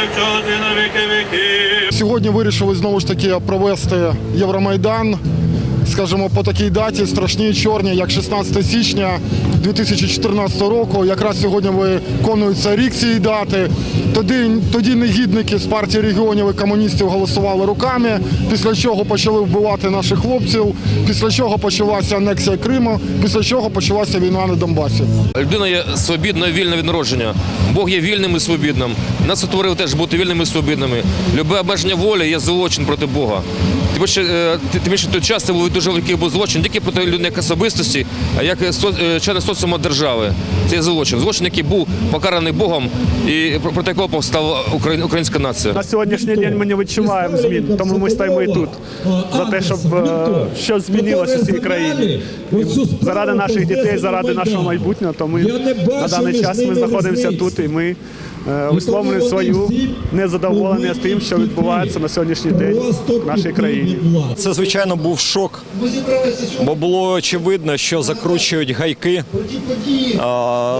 Божих, чого на віки віки. Сьогодні вирішили знову ж таки провести Євромайдан. Скажімо, по такій даті страшній чорній, як 16 січня 2014 року. Якраз сьогодні виконується рік цієї дати. Тоді, тоді негідники з партії регіонів і комуністів голосували руками, після чого почали вбивати наших хлопців, після чого почалася анексія Криму, після чого почалася війна на Донбасі. Людина є свобідна, вільна від народження. Бог є вільним і свобідним. Нас утворив теж бути вільними і свобідними. Любе обмеження волі є злочин проти Бога. Е, тим більше той час це був дуже великий був злочин, тільки проти людини як особистості, а як со- е, члени соціуму держави. Це злочин. Злочин, який був покараний Богом і про- проти якого повстала Україн- українська нація. На сьогоднішній день ми не відчуваємо змін, тому ми стоїмо і тут за те, щоб е, щось змінилося в цій країні. Заради наших дітей, заради нашого майбутнього, то ми на даний час ми знаходимося тут і ми е, висловлюємо свою незадоволення з тим, що відбувається на сьогоднішній день в нашій країні. Це звичайно був шок, бо було очевидно, що закручують гайки,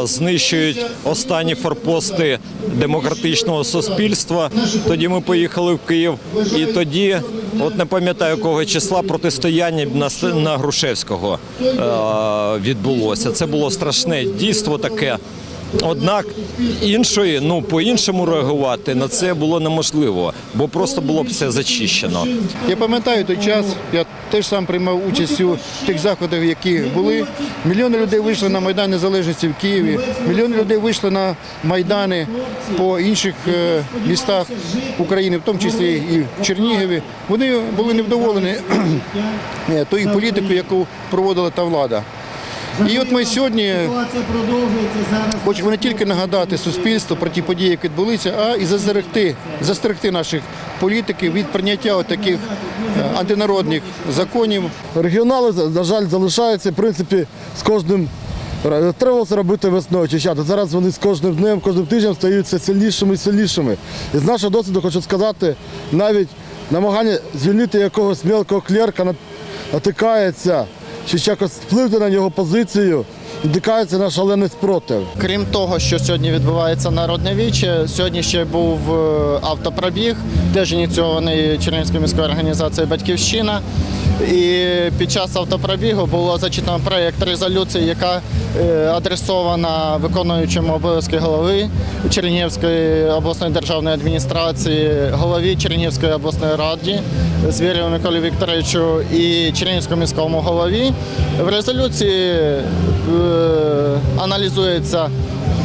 знищують останні форпости демократичного суспільства. Тоді ми поїхали в Київ, і тоді, от не пам'ятаю якого числа, протистояння на, на Грушевського відбулося. Це було страшне дійство таке. Однак іншої, ну по-іншому реагувати на це було неможливо, бо просто було б все зачищено. Я пам'ятаю той час, я теж сам приймав участь у тих заходах, які були. Мільйони людей вийшли на Майдан Незалежності в Києві, мільйони людей вийшли на Майдани по інших е, містах України, в тому числі і в Чернігові. Вони були невдоволені е, тою політикою, яку проводила та влада. І от ми сьогодні хочемо не тільки нагадати суспільству про ті події, які відбулися, а і застерегти, застерегти наших політиків від прийняття таких е, антинародних законів. Регіонали, на жаль, залишаються, в принципі, з кожним. Треба це робити весною очищати. Зараз вони з кожним днем, кожним тижнем стають все сильнішими і сильнішими. І з нашого досвіду хочу сказати, навіть намагання звільнити якогось мелкого клерка натикається, чи якось впливати на його позицію, Дикається на шалений спротив. Крім того, що сьогодні відбувається народне віче, сьогодні ще був е, автопробіг, теж ініційований Чернігівською міською організацією Батьківщина. І під час автопробігу було зачитано проєкт резолюції, яка адресована виконуючому обов'язки голови Чернігівської обласної державної адміністрації, голові Чернігівської обласної ради Звірєву Миколі Вікторовичу і Чернігівському міському голові. В резолюції е, аналізується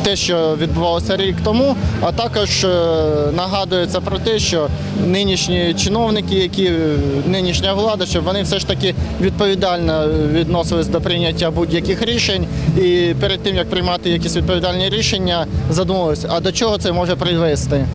те, що відбувалося рік тому, а також е, нагадується про те, що нинішні чиновники, які е, нинішня влада, щоб вони все ж таки відповідально відносились до прийняття будь-яких рішень, і перед тим як приймати якісь відповідальні рішення, задумувалися, а до чого це може привести.